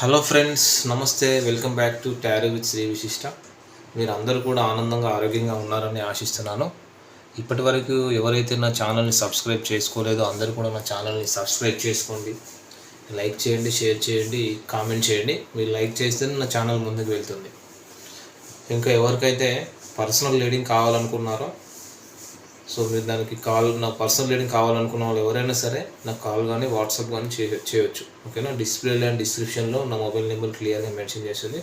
Hello friends నమస్తే. Welcome back to tarot with Sri Vishishta. మీరు అందరూ కూడా ఆనందంగా ఆరోగ్యంగా ఉన్నారని ఆశిస్తున్నాను. ఇప్పటి వరకు ఎవరైతే నా ఛానల్ని సబ్స్క్రైబ్ చేసుకోలేదో అందరూ కూడా నా ఛానల్ని సబ్స్క్రైబ్ చేసుకోండి. లైక్ చేయండి షేర్ చేయండి కామెంట్ చేయండి. మీరు లైక్ చేస్తే నా ఛానల్ ముందుకు వెళ్తుంది. ఇంకా ఎవరికైతే పర్సనల్ లీడింగ్ కావాలనుకున్నారో సో మీరు దానికి కాల్ నా పర్సనల్ రీడింగ్ కావాలనుకున్న వాళ్ళు ఎవరైనా సరే నాకు కాల్ కానీ వాట్సాప్ కానీ చేయ చేయొచ్చు. ఓకేనా? డిస్ప్లేలో అండ్ డిస్క్రిప్షన్లో నా మొబైల్ నెంబర్ క్లియర్గా మెన్షన్ చేసింది.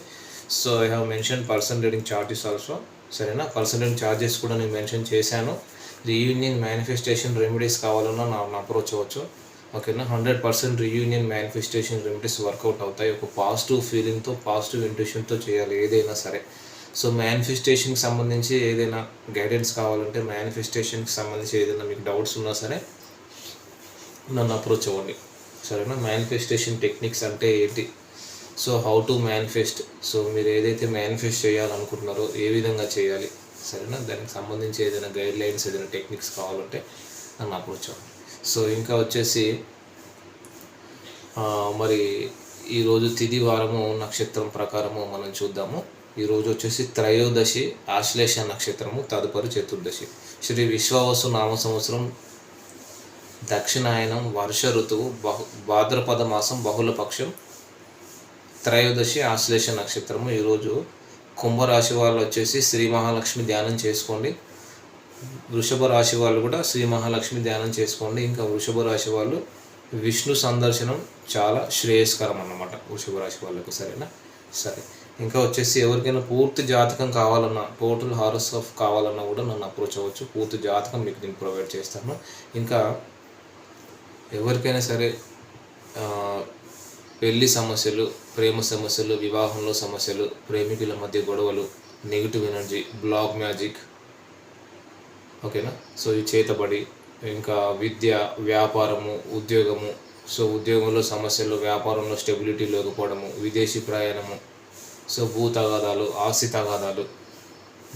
So I have mention personal reading charges also. సరేనా? పర్సనల్ రీడింగ్ చార్జెస్ కూడా నేను మెన్షన్ చేశాను. రీయూనియన్ మేనిఫెస్టేషన్ రెమెడీస్ కావాలన్నా నా అప్రోచ్ అవ్వచ్చు. ఓకేనా? Hundred percent reunion manifestation remedies work out అవుతాయి. ఒక పాజిటివ్ ఫీలింగ్తో పాజిటివ్ ఇంట్యూషన్తో చేయాలి ఏదైనా సరే. సో మేనిఫెస్టేషన్కి సంబంధించి ఏదైనా గైడెన్స్ కావాలంటే మేనిఫెస్టేషన్కి సంబంధించి ఏదైనా మీకు డౌట్స్ ఉన్నా సరే నన్ను అప్రోచ్ అవ్వండి. సరేనా? మేనిఫెస్టేషన్ టెక్నిక్స్ అంటే ఏంటి? So how to manifest so మీరు ఏదైతే మేనిఫెస్ట్ చేయాలనుకుంటున్నారో ఏ విధంగా చేయాలి? సరేనా? దానికి సంబంధించి ఏదైనా గైడ్ లైన్స్ ఏదైనా టెక్నిక్స్ కావాలంటే నన్ను అప్రోచ్ అవ్వండి. సో ఇంకా వచ్చేసి మరి ఈరోజు తిది వారము నక్షత్రం ప్రకారము మనం చూద్దాము. ఈరోజు వచ్చేసి త్రయోదశి ఆశ్లేష నక్షత్రము తదుపరి చతుర్దశి. శ్రీ విశ్వవసు నామ సంవత్సరం దక్షిణాయనం వర్ష ఋతువు బహు భాద్రపద మాసం బహుళ పక్షం త్రయోదశి ఆశ్లేష నక్షత్రము. ఈరోజు కుంభరాశి వాళ్ళు వచ్చేసి శ్రీ మహాలక్ష్మి ధ్యానం చేసుకోండి. వృషభ రాశి వాళ్ళు కూడా శ్రీ మహాలక్ష్మి ధ్యానం చేసుకోండి. ఇంకా వృషభ రాశి వాళ్ళు విష్ణు సందర్శనం చాలా శ్రేయస్కరం అన్నమాట వృషభ రాశి వాళ్ళకు సరేనా? సరే. ఇంకా వచ్చేసి ఎవరికైనా పూర్తి జాతకం కావాలన్నా టోటల్ ఆఫ్ కావాలన్నా కూడా నన్ను అప్రోచ్ అవ్వచ్చు. పూర్తి జాతకం మీకు నేను ప్రొవైడ్ చేస్తాను. ఇంకా ఎవరికైనా సరే పెళ్ళి సమస్యలు ప్రేమ సమస్యలు వివాహంలో సమస్యలు ప్రేమికుల మధ్య గొడవలు నెగిటివ్ ఎనర్జీ బ్లాక్ మ్యాజిక్ ఓకేనా? సో ఈ చేతబడి ఇంకా విద్య వ్యాపారము ఉద్యోగము. సో ఉద్యోగంలో సమస్యలు వ్యాపారంలో స్టెబిలిటీ లేకపోవడము విదేశీ ప్రయాణము సో భూ తగాదాలు ఆస్తి తగాదాలు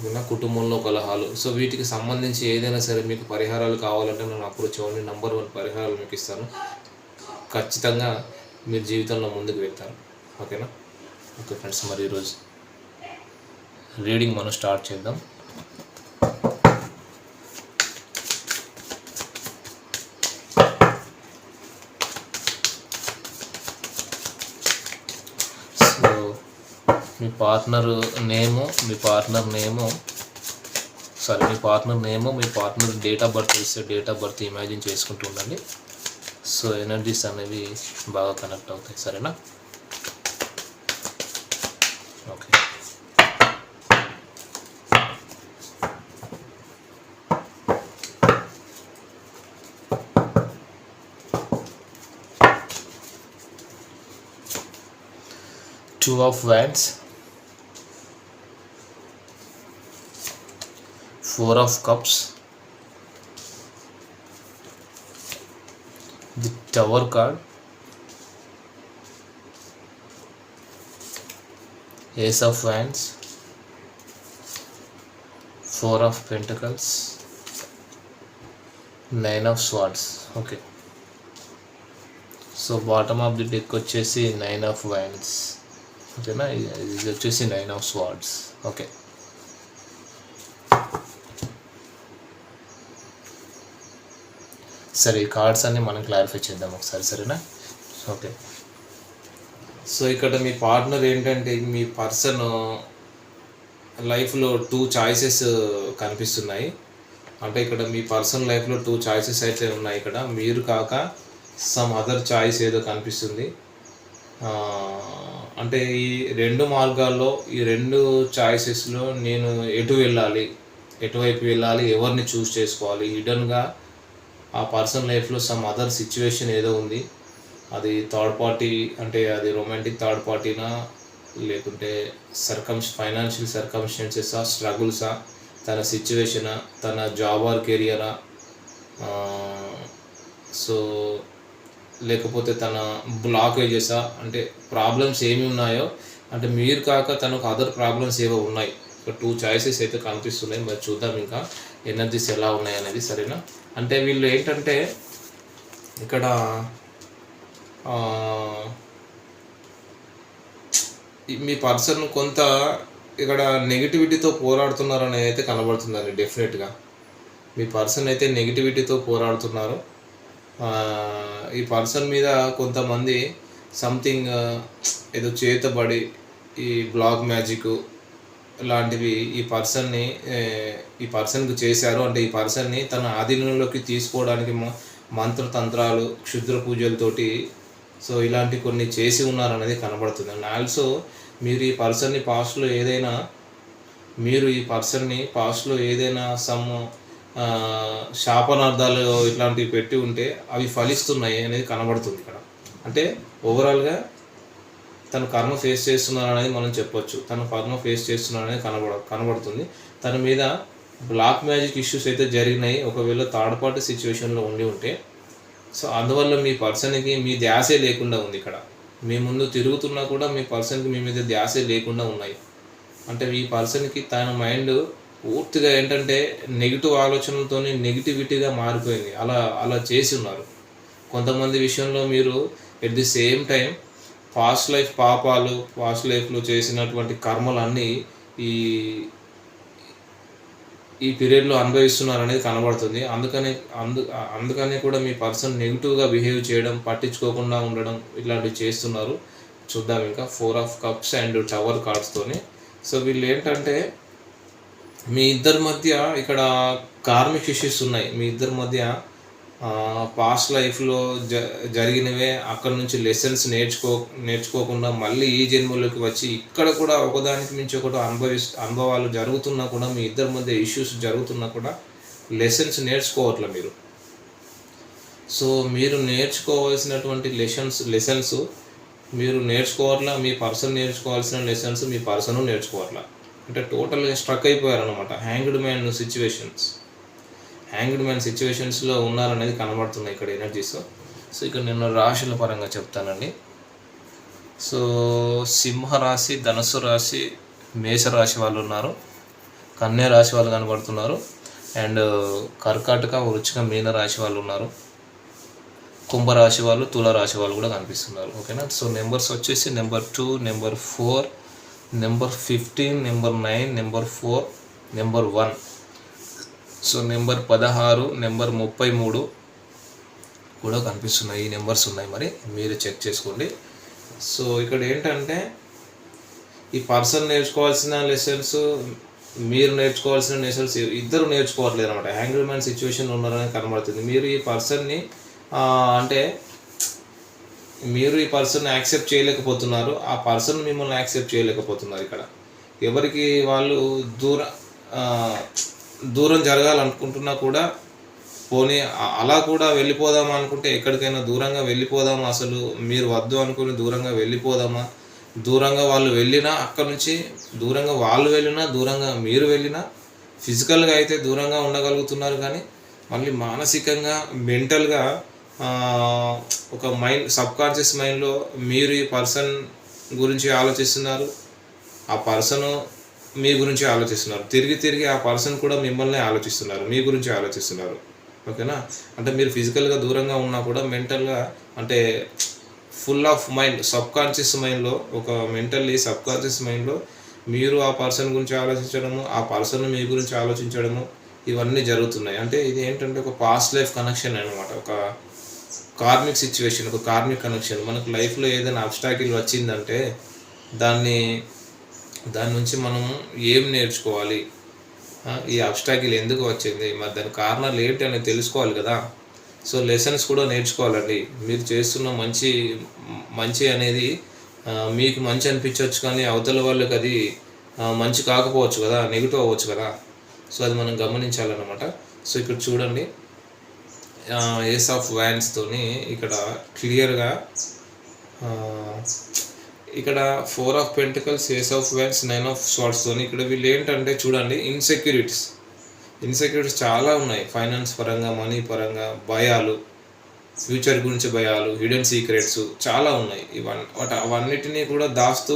ఇంకా కుటుంబంలో కలహాలు. సో వీటికి సంబంధించి ఏదైనా సరే మీకు పరిహారాలు కావాలంటే నేను అప్పుడు చూడండి. నంబర్ వన్ పరిహారాలు మీకు ఇస్తాను. ఖచ్చితంగా మీరు జీవితంలో ముందుకు వెళ్తారు ఓకేనా? ఓకే ఫ్రెండ్స్ మరి ఈరోజు రీడింగ్ మనం స్టార్ట్ చేద్దాం సో మీ పార్ట్నర్ నేము మీ పార్ట్నర్ నేము సారీ మీ పార్ట్నర్ నేము మీ పార్ట్నర్ డేట్ ఆఫ్ బర్త్ ఇస్తే డేట్ ఆఫ్ బర్త్ ఇమాజిన్ చేసుకుంటూ ఉండండి. సో ఎనర్జీస్ అనేవి బాగా కనెక్ట్ అవుతాయి సరేనా? Okay two of wands. four of cups the tower card ace of wands four of pentacles nine of swords okay so bottom of the deck వచ్చేసి nine of wines ఓకేనా ఇది ఇది వచ్చేసి nine of swords okay సరే ఈ cards అన్ని మనం clarify చేద్దాం ఒకసారి సరేనా? ఓకే. సో ఇక్కడ మీ పార్ట్నర్ ఏంటంటే మీ పర్సన్ లైఫ్లో టూ చాయిసెస్ కనిపిస్తున్నాయి. అంటే ఇక్కడ మీ పర్సనల్ లైఫ్లో టూ చాయిసెస్ అయితే ఉన్నాయి ఇక్కడ. మీరు కాక సమ్ అదర్ చాయిస్ ఏదో కనిపిస్తుంది. అంటే ఈ రెండు మార్గాల్లో ఈ రెండు చాయిసెస్లో నేను ఎటు వెళ్ళాలి ఎటువైపు వెళ్ళాలి ఎవరిని చూస్ చేసుకోవాలి హిడన్గా ఆ పర్సన్ లైఫ్లో సమ్ అదర్ సిచ్యువేషన్ ఏదో ఉంది. అది థర్డ్ పార్టీ అంటే అది రొమాంటిక్ థర్డ్ పార్టీనా లేకుంటే సర్కమ్స్ ఫైనాన్షియల్ సర్కమ్స్టెన్సెసా స్ట్రగుల్సా తన సిచ్యువేషనా తన జాబ్ ఆర్ కెరియరా సో లేకపోతే తన బ్లాకేజెసా అంటే ప్రాబ్లమ్స్ ఏమి ఉన్నాయో అంటే మీరు కాక తనకు అదర్ ప్రాబ్లమ్స్ ఏవో ఉన్నాయి. ఒక టూ చాయిసెస్ అయితే కనిపిస్తున్నాయి. మరి చూద్దాం ఇంకా. ఎనర్జీస్ ఎలా ఉన్నాయి అనేది సరేనా? అంటే వీళ్ళు ఏంటంటే ఇక్కడ మీ పర్సన్ కొంత ఇక్కడ నెగిటివిటీతో అనేది అయితే కనబడుతుందండి డెఫినెట్గా. మీ పర్సన్ అయితే నెగిటివిటీతో పోరాడుతున్నారు. ఈ పర్సన్ మీద కొంతమంది సంథింగ్ ఏదో చేతబడి ఈ బ్లాక్ మ్యాజిక్ లాంటివి ఈ పర్సన్ని ఈ పర్సన్కి చేశారు అంటే ఈ పర్సన్ని తన ఆధీనంలోకి తీసుకోవడానికి మ- మంత్రతంత్రాలు క్షుద్ర పూజలతోటి సో ఇలాంటి కొన్ని చేసి ఉన్నారనేది కనబడుతుంది. అండ్ ఆల్సో మీరు ఈ పర్సన్ని పాస్ట్లో ఏదైనా మీరు ఈ పర్సన్ని పాస్ట్లో ఏదైనా సమ్ శాపనార్థాలు ఇట్లాంటివి పెట్టి ఉంటే అవి ఫలిస్తున్నాయి అనేది కనబడుతుంది ఇక్కడ. అంటే ఓవరాల్గా తను కర్మ ఫేస్ చేస్తున్నాడనేది మనం చెప్పొచ్చు. తను కర్మ ఫేస్ చేస్తున్నాడనేది కనబడ కనబడుతుంది. తన మీద బ్లాక్ మ్యాజిక్ ఇష్యూస్ అయితే జరిగినాయి. ఒకవేళ థర్డ్ పార్టీ సిచ్యువేషన్లో ఉండి ఉంటే సో అందువల్ల మీ పర్సన్కి మీ ధ్యాసే లేకుండా ఉంది ఇక్కడ. మీ ముందు తిరుగుతున్నా కూడా మీ పర్సన్కి మీ మీద ధ్యాసే లేకుండా ఉన్నాయి. అంటే ఈ పర్సన్కి తన మైండ్ పూర్తిగా ఏంటంటే నెగిటివ్ ఆలోచనలతో నెగిటివిటీగా మారిపోయింది. అలా అలా చేసి ఉన్నారు. కొంతమంది విషయంలో మీరు at the same time past life పాపాలు పాస్ట్ లైఫ్లో చేసినటువంటి కర్మలన్నీ ఈ ఈ పీరియడ్లో అనుభవిస్తున్నారు అనేది కనబడుతుంది. అందుకని అందు అందుకని కూడా మీ పర్సన్ నెగిటివ్గా బిహేవ్ చేయడం పట్టించుకోకుండా ఉండడం ఇలాంటివి చేస్తున్నారు. చూద్దాం ఇంకా. Four of cups and tower కార్డ్స్తోని so వీళ్ళు ఏంటంటే మీ ఇద్దరి మధ్య ఇక్కడ కార్మిక్ ఇష్యూస్ ఉన్నాయి. మీ ఇద్దరి మధ్య పాస్ట్ లైఫ్లో జ జరిగినవే అక్కడ నుంచి లెసన్స్ నేర్చుకో నేర్చుకోకుండా మళ్ళీ ఈ జన్మలోకి వచ్చి ఇక్కడ కూడా ఒకదానికి మించి ఒకటి అనుభవి అనుభవాలు జరుగుతున్నా కూడా మీ ఇద్దరి మధ్య ఇష్యూస్ జరుగుతున్నా కూడా లెసన్స్ నేర్చుకోవట్లే మీరు. సో మీరు నేర్చుకోవాల్సినటువంటి లెసన్స్ లెసన్స్ మీరు నేర్చుకోవట్లా మీ పర్సన్ నేర్చుకోవాల్సిన లెసన్స్ మీ పర్సన్ నేర్చుకోవట్లా. అంటే టోటల్గా స్ట్రక్ అయిపోయారు అనమాట hanged man situations hanged man సిచ్యువేషన్స్లో ఉన్నారనేది కనబడుతున్నాయి ఇక్కడ ఎనర్జీస్ సో ఇక్కడ నేను రాశుల పరంగా చెప్తానండి. సో సింహ రాశి ధనుసు రాశి మేష రాశి వాళ్ళు ఉన్నారు. కన్యా రాశి వాళ్ళు కనబడుతున్నారు. అండ్ కర్కాటక వృచ్చిక మీన రాశి వాళ్ళు ఉన్నారు. కుంభరాశి వాళ్ళు తుల రాశి వాళ్ళు కూడా కనిపిస్తున్నారు. ఓకేనా సో నెంబర్స్ వచ్చేసి number two number four number fifteen number nine number four number one so number పదహారు నెంబర్ ముప్పై మూడు కూడా కనిపిస్తున్నాయి. ఈ నెంబర్స్ ఉన్నాయి మరి. మీరు చెక్ చేసుకోండి. సో ఇక్కడ ఏంటంటే ఈ పర్సన్ నేర్చుకోవాల్సిన లెసన్స్ మీరు నేర్చుకోవాల్సిన లెసన్స్ ఇద్దరు నేర్చుకోవట్లేదు అనమాట యాంగ్రీ మ్యాన్ సిచ్యువేషన్ ఉన్నారని కనబడుతుంది. మీరు ఈ పర్సన్ని అంటే మీరు ఈ పర్సన్ యాక్సెప్ట్ చేయలేకపోతున్నారు. ఆ పర్సన్ మిమ్మల్ని యాక్సెప్ట్ చేయలేకపోతున్నారు ఇక్కడ. ఎవరికి వాళ్ళు దూర దూరం జరగాలనుకుంటున్నా కూడా పోనీ అలా కూడా వెళ్ళిపోదామా అనుకుంటే ఎక్కడికైనా దూరంగా వెళ్ళిపోదామా అసలు? మీరు వద్దు అనుకుని దూరంగా వెళ్ళిపోదామా? దూరంగా వాళ్ళు వెళ్ళినా అక్కడ నుంచి దూరంగా వాళ్ళు వెళ్ళినా దూరంగా మీరు వెళ్ళినా ఫిజికల్గా అయితే దూరంగా ఉండగలుగుతున్నారు కానీ మళ్ళీ మానసికంగా మెంటల్గా ఒక మైండ్ సబ్ కాన్షియస్ మైండ్లో మీరు ఈ పర్సన్ గురించి ఆలోచిస్తున్నారు. ఆ పర్సను మీ గురించి ఆలోచిస్తున్నారు. తిరిగి తిరిగి ఆ పర్సన్ కూడా మిమ్మల్ని ఆలోచిస్తున్నారు. మీ గురించి ఆలోచిస్తున్నారు. ఓకేనా? అంటే మీరు ఫిజికల్గా దూరంగా ఉన్నా కూడా మెంటల్గా అంటే full of mind subconscious మైండ్లో ఒక మెంటల్లీ సబ్ కాన్షియస్ మైండ్లో మీరు ఆ పర్సన్ గురించి ఆలోచించడము ఆ పర్సన్ మీ గురించి ఆలోచించడము ఇవన్నీ జరుగుతున్నాయి. అంటే ఇది ఏంటంటే ఒక పాస్ట్ లైఫ్ కనెక్షన్ అనమాట ఒక కార్మిక్ సిచ్యువేషన్ ఒక కార్మిక్ కనెక్షన్ మనకు లైఫ్లో ఏదైనా అబ్స్టాకిల్ వచ్చిందంటే దాన్ని దాని నుంచి మనం ఏం నేర్చుకోవాలి? ఈ అబ్స్టాకిల్ ఎందుకు వచ్చింది? మరి దాని కారణాలు ఏంటి అనేది తెలుసుకోవాలి కదా. సో లెసన్స్ కూడా నేర్చుకోవాలండి. మీరు చేస్తున్న మంచి మంచి అనేది మీకు మంచి అనిపించవచ్చు కానీ అవతల వాళ్ళకి అది మంచి కాకపోవచ్చు కదా నెగిటివ్ అవ్వచ్చు కదా. సో అది మనం గమనించాలన్నమాట. సో ఇక్కడ చూడండి. ఏస్ ఆఫ్ వ్యాన్స్తోని ఇక్కడ క్లియర్గా ఇక్కడ four of pentacles ace of wands nine of స్వాట్స్తోని ఇక్కడ వీళ్ళు ఏంటంటే చూడండి ఇన్సెక్యూరిటీస్ ఇన్సెక్యూరిటీస్ చాలా ఉన్నాయి. ఫైనాన్స్ పరంగా మనీ పరంగా భయాలు ఫ్యూచర్ గురించి భయాలు హిడెన్ సీక్రెట్స్ చాలా ఉన్నాయి. ఇవన్నీ వాటి అవన్నిటినీ కూడా దాస్తూ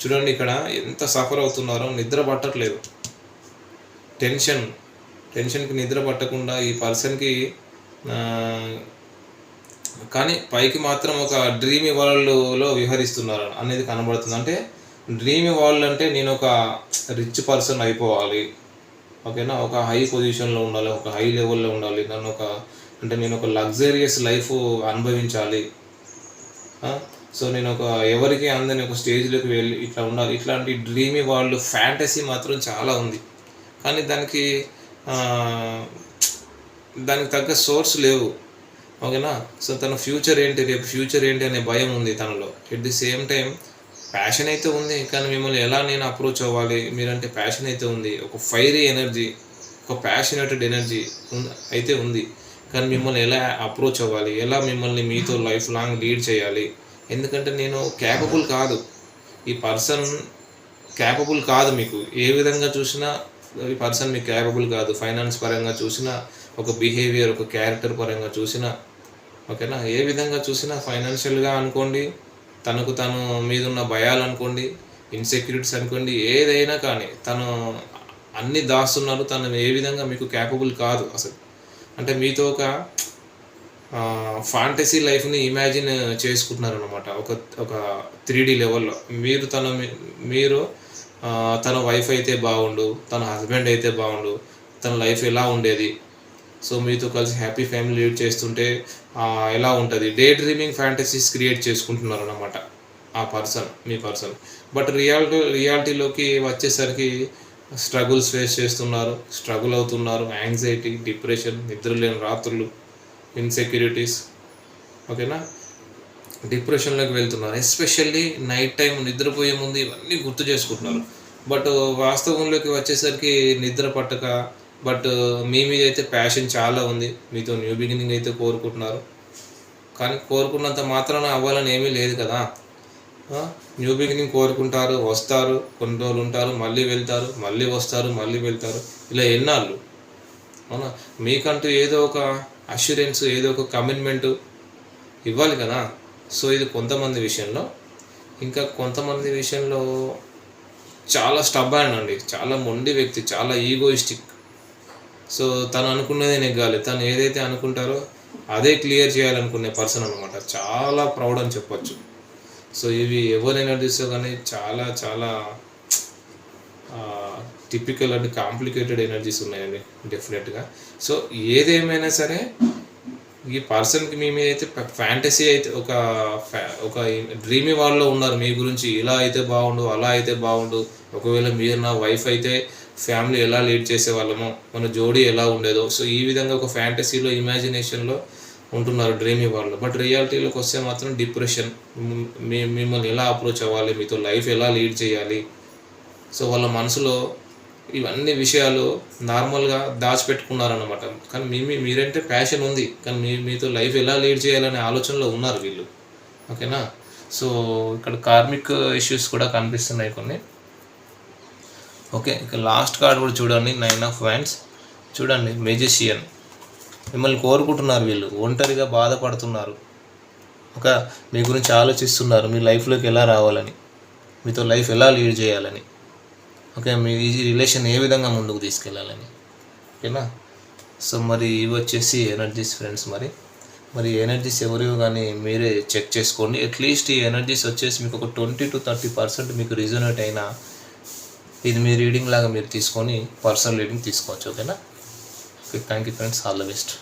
చూడండి ఇక్కడ ఎంత సఫర్ అవుతున్నారో నిద్ర పట్టట్లేదు. టెన్షన్ టెన్షన్కి నిద్ర పట్టకుండా ఈ పర్సన్కి కానీ పైకి మాత్రం ఒక డ్రీమీ వరల్డ్లో విహరిస్తున్నారు అనేది కనబడుతుంది. అంటే డ్రీమ్ వరల్డ్ అంటే నేను ఒక రిచ్ పర్సన్ అయిపోవాలి. ఓకేనా? ఒక హై పొజిషన్లో ఉండాలి ఒక హై లెవెల్లో ఉండాలి. నన్ను ఒక అంటే నేను ఒక లగ్జరియస్ లైఫ్ అనుభవించాలి. సో నేను ఒక ఎవరికి అందని ఒక స్టేజ్లోకి వెళ్ళి ఇట్లా ఉండాలి. ఇట్లాంటి డ్రీమీ వాళ్ళు ఫ్యాంటసీ మాత్రం చాలా ఉంది. కానీ దానికి దానికి తగ్గ సోర్స్ లేవు. ఓకేనా? సో తన ఫ్యూచర్ ఏంటి? రేపు ఫ్యూచర్ ఏంటి అనే భయం ఉంది తనలో. At the same time passion అయితే ఉంది కానీ మిమ్మల్ని ఎలా నేను అప్రోచ్ అవ్వాలి? మీరంటే ప్యాషన్ అయితే ఉంది. ఒక ఫైరీ ఎనర్జీ ఒక ప్యాషనేటెడ్ ఎనర్జీ అయితే ఉంది. కానీ మిమ్మల్ని ఎలా అప్రోచ్ అవ్వాలి? ఎలా మిమ్మల్ని మీతో లైఫ్ లాంగ్ లీడ్ చేయాలి? ఎందుకంటే నేను క్యాపబుల్ కాదు. ఈ పర్సన్ క్యాపబుల్ కాదు మీకు. ఏ విధంగా చూసినా ఈ పర్సన్ మీకు క్యాపబుల్ కాదు. ఫైనాన్స్ పరంగా చూసినా ఒక బిహేవియర్ ఒక క్యారెక్టర్ పరంగా చూసినా ఓకేనా? ఏ విధంగా చూసినా ఫైనాన్షియల్గా అనుకోండి తనకు తను మీదున్న భయాలు అనుకోండి ఇన్సెక్యూరిటీస్ అనుకోండి ఏదైనా కానీ తను అన్ని దాస్తున్నారు తను ఏ విధంగా మీకు క్యాపబుల్ కాదు అసలు. అంటే మీతో ఒక ఫాంటసీ లైఫ్ని ఇమాజిన్ చేసుకుంటున్నారు అనమాట ఒక ఒక త్రీ డి లెవెల్లో మీరు తన మీరు తన వైఫ్ అయితే బాగుండు తన హస్బెండ్ అయితే బాగుండు తన లైఫ్ ఎలా ఉండేది సో మీతో కలిసి హ్యాపీ ఫ్యామిలీ లీడ్ చేస్తుంటే ఎలా ఉంటుంది? డే డ్రీమింగ్ ఫ్యాంటసీస్ క్రియేట్ చేసుకుంటున్నారు అనమాట ఆ పర్సన్ మీ పర్సన్. బట్ రియాలిటీ రియాలిటీలోకి వచ్చేసరికి స్ట్రగుల్స్ ఫేస్ చేస్తున్నారు స్ట్రగుల్ అవుతున్నారు. యాంగ్జైటీ డిప్రెషన్ నిద్ర లేని రాత్రులు ఇన్సెక్యూరిటీస్ ఓకేనా? డిప్రెషన్లోకి వెళ్తున్నారు. ఎస్పెషల్లీ నైట్ టైం నిద్రపోయే ముందు ఇవన్నీ గుర్తు చేసుకుంటున్నారు. బట్ వాస్తవంలోకి వచ్చేసరికి నిద్ర పట్టక బట్ uh, మీ మీద అయితే ప్యాషన్ చాలా ఉంది. మీతో న్యూ బిగినింగ్ అయితే కోరుకుంటున్నారు. కానీ కోరుకున్నంత మాత్రాన అవ్వాలని ఏమీ లేదు కదా. న్యూ బిగినింగ్ కోరుకుంటారు వస్తారు కొన్ని రోజులు ఉంటారు మళ్ళీ వెళ్తారు మళ్ళీ వస్తారు మళ్ళీ వెళ్తారు. ఇలా ఎన్నాళ్ళు? అవునా? మీకంటూ ఏదో ఒక అష్యూరెన్స్ ఏదో ఒక కమిట్మెంట్ ఇవ్వాలి కదా. సో ఇది కొంతమంది విషయంలో ఇంకా కొంతమంది విషయంలో చాలా స్టబ్ అండి. చాలా మొండి వ్యక్తి చాలా ఈగోయిస్టిక్ సో తను అనుకున్నదే నెగ్గాలి తను ఏదైతే అనుకుంటారో అదే క్లియర్ చేయాలనుకునే పర్సన్ అనమాట చాలా ప్రౌడ్ అని చెప్పొచ్చు. సో ఇవి ఎవరైనా ఎనర్జీస్ కానీ చాలా చాలా టిపికల్ అండ్ కాంప్లికేటెడ్ ఎనర్జీస్ ఉన్నాయండి డెఫినెట్గా సో ఏదేమైనా సరే ఈ పర్సన్కి మీ మీద అయితే ఫ్యాంటసీ అయితే ఒక ఒక డ్రీమీ వాళ్ళలో ఉన్నారు. మీ గురించి ఇలా అయితే బాగుండు అలా అయితే బాగుండు. ఒకవేళ మీరు నా వైఫ్ అయితే ఫ్యామిలీ ఎలా లీడ్ చేసేవాళ్ళమో మన జోడీ ఎలా ఉండేదో. సో ఈ విధంగా ఒక ఫ్యాంటసీలో ఇమాజినేషన్లో ఉంటున్నారు డ్రీమీ వాళ్ళు బట్ రియాలిటీలోకి వస్తే మాత్రం డిప్రెషన్ మీ మిమ్మల్ని ఎలా అప్రోచ్ అవ్వాలి మీతో లైఫ్ ఎలా లీడ్ చేయాలి. సో వాళ్ళ మనసులో ఇవన్నీ విషయాలు నార్మల్గా దాచిపెట్టుకున్నారనమాట కానీ మీ మీ- మీరంటే ప్యాషన్ ఉంది. కానీ మీ మీతో లైఫ్ ఎలా లీడ్ చేయాలనే ఆలోచనలో ఉన్నారు వీళ్ళు. ఓకేనా? సో ఇక్కడ కార్మిక్ ఇష్యూస్ కూడా కనిపిస్తున్నాయి కొన్ని. ఓకే ఇక లాస్ట్ కార్డ్ కూడా చూడండి నైన్ ఆఫ్ వ్యాండ్స్ చూడండి మెజిషియన్ మిమ్మల్ని కోరుకుంటున్నారు వీళ్ళు ఒంటరిగా బాధపడుతున్నారు. ఒక మీ గురించి ఆలోచిస్తున్నారు మీ లైఫ్లోకి ఎలా రావాలని మీతో లైఫ్ ఎలా లీడ్ చేయాలని. ఓకే మీ ఈ రిలేషన్ ఏ విధంగా ముందుకు తీసుకెళ్ళాలని ఓకేనా? సో మరి ఇవి వచ్చేసి ఎనర్జీస్ ఫ్రెండ్స్ మరి. మరి ఎనర్జీస్ ఎవరివో కానీ మీరే చెక్ చేసుకోండి. అట్లీస్ట్ ఈ ఎనర్జీస్ వచ్చేసి మీకు ఒక ట్వంటీ టు థర్టీ పర్సెంట్ మీకు రిజనేట్ అయినా ఇది మీ రీడింగ్ లాగా మీరు తీసుకొని పర్సనల్ రీడింగ్ తీసుకోవచ్చు ఓకేనా okay thank you friends all the best